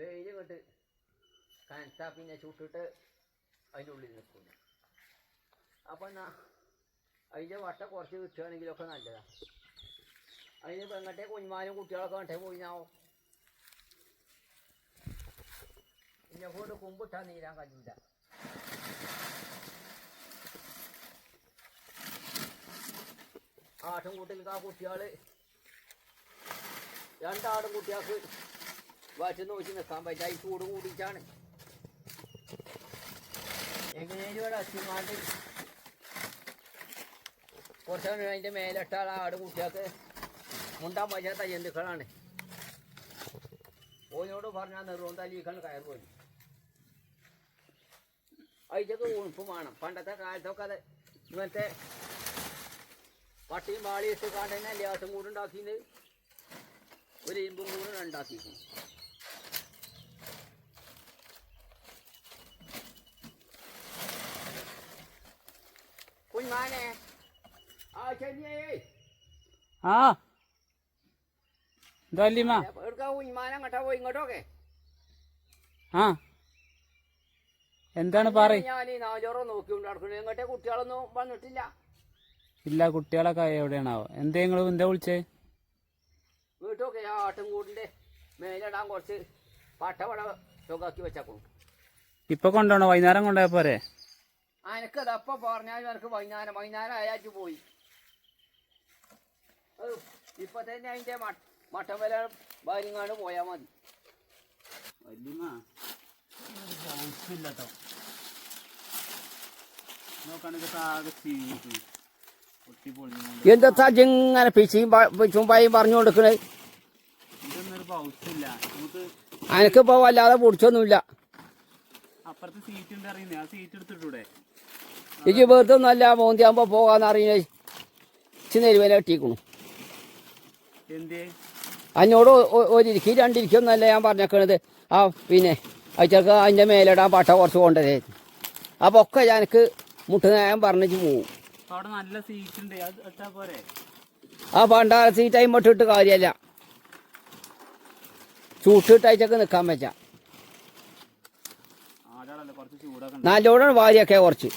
വെയിൽ ഇങ്ങോട്ട് കനത്താ പിന്നെ ചുട്ടിട്ട് അതിന്റെ ഉള്ളിൽ നിൽക്കില്ല അപ്പം എന്നാ അതിന്റെ വട്ട കുറച്ച് കിട്ടുകയാണെങ്കിലൊക്കെ നല്ലതാ. അതിന് പെങ്ങട്ടെ കുഞ്ഞുമാനും കുട്ടികളൊക്കെ കണ്ടേ പോയിനാവോ? പിന്നെ കൊണ്ട് കുമ്പിട്ടാ നീരാൻ കഴിയില്ല ആട്ടും കൂട്ടിൽ ആ കുട്ടികൾ രണ്ടാടും കുട്ടികൾക്ക് വച്ച് നോക്കി നിൽക്കാൻ പറ്റില്ല ഈ ചൂട് കൂടിയിട്ടാണ്. എങ്ങനെയും ഇവിടെ അച്ഛന്മാണ്ട് കുറച്ചാണ് അതിന്റെ മേലിട്ടാൽ ആട് കുട്ടികൾക്ക് മുണ്ടാൻ പറ്റാത്ത ജന്തുക്കളാണ്. ഓനോട് പറഞ്ഞാൽ നെറുവും തല്ലിക്കാണ് കയറി പോയി അതിന്റെയൊക്കെ ഉണുപ്പും വേണം. പണ്ടത്തെ കാലത്തൊക്കെ അത് ഇങ്ങനത്തെ പട്ടിയും വാളിയിട്ട് കാണ്ടന്നെ ലേസം കൂടെ ഉണ്ടാക്കിയത് ഒരു ഇരുമ്പും കൂടെ ഉണ്ടാക്കിയിരിക്കും ആ ചെന്നിയേ ആ അങ്ങോട്ടാ പോയി ഇങ്ങോട്ടൊക്കെ എന്താണ് പറ ഞാൻ ഈ നാലോറോ നോക്കിക്കൊണ്ട് നടക്കുന്നു ഇങ്ങോട്ടെ കുട്ടികളൊന്നും വന്നിട്ടില്ല ഇല്ല കുട്ടികളൊക്കെ എവിടെയാണാവോ എന്തേ നിങ്ങൾ എന്താ വിളിച്ചേ വീട്ടൊക്കെ ആ ആട്ടുംകൂടിന്റെ മേലിടാൻ കുറച്ച് പട്ടവട ചുകാക്കി വെച്ചാക്കും ഇപ്പൊ കൊണ്ടുപോണോ വൈകുന്നേരം കൊണ്ടുപോയ പോരെ അനക്കത് അപ്പൊ പറഞ്ഞാലും എനിക്ക് വൈകുന്നേരം വൈകുന്നേരം അയാൾക്ക് പോയി. ഇപ്പൊ തന്നെ അതിന്റെ മട്ടം മട്ടൻ വില ഭാര്യങ്ങാണ്ട് പോയാൽ മതി. വല്യമ്മ ഇല്ലട്ടോ നോക്കാണെങ്കിൽ ആകെ ചീഞ്ഞിരിക്കുന്നു. പൊട്ടി പൊളിഞ്ഞുകൊണ്ട് എന്താ ഇങ്ങനെ പിച്ചിയും പിച്ചും പായും പറഞ്ഞു കൊടുക്കണേ അനക്കിപ്പോ വല്ലാതെ പൊടിച്ചൊന്നുമില്ല. അപ്പുറത്തെ സീറ്റ് ഉണ്ട് അറിയുന്നേ. ആ സീറ്റ് എടുത്തിട്ടൂടെ? ഇജ്ജ് വെറുതെ ഒന്നല്ല മോന്തിയാകുമ്പോ പോകാന്ന് അറിയണേ ഇച്ചിരി വില കെട്ടിക്കണു അന്നോട് ഒ- രണ്ടിരിക്കും രണ്ടിരിക്കൊന്നല്ല ഞാൻ പറഞ്ഞേക്കണത്. ആ പിന്നെ അയച്ചക്ക് അതിന്റെ മേലിടാൻ പട്ട കുറച്ച് കൊണ്ടതേ അപ്പോൾ ഒക്കെ മുട്ട മുട്ടുനേരം പറഞ്ഞിട്ട് പോവും. അപ്പൊ നല്ല ആ പണ്ടാ സീറ്റ് ടൈം കാര്യല്ല. കാര്യമല്ല ചൂട്ടിട്ട് അയച്ചൊക്കെ നിൽക്കാൻ വെച്ച നല്ലോണം വാരിയൊക്കെ കുറച്ച്.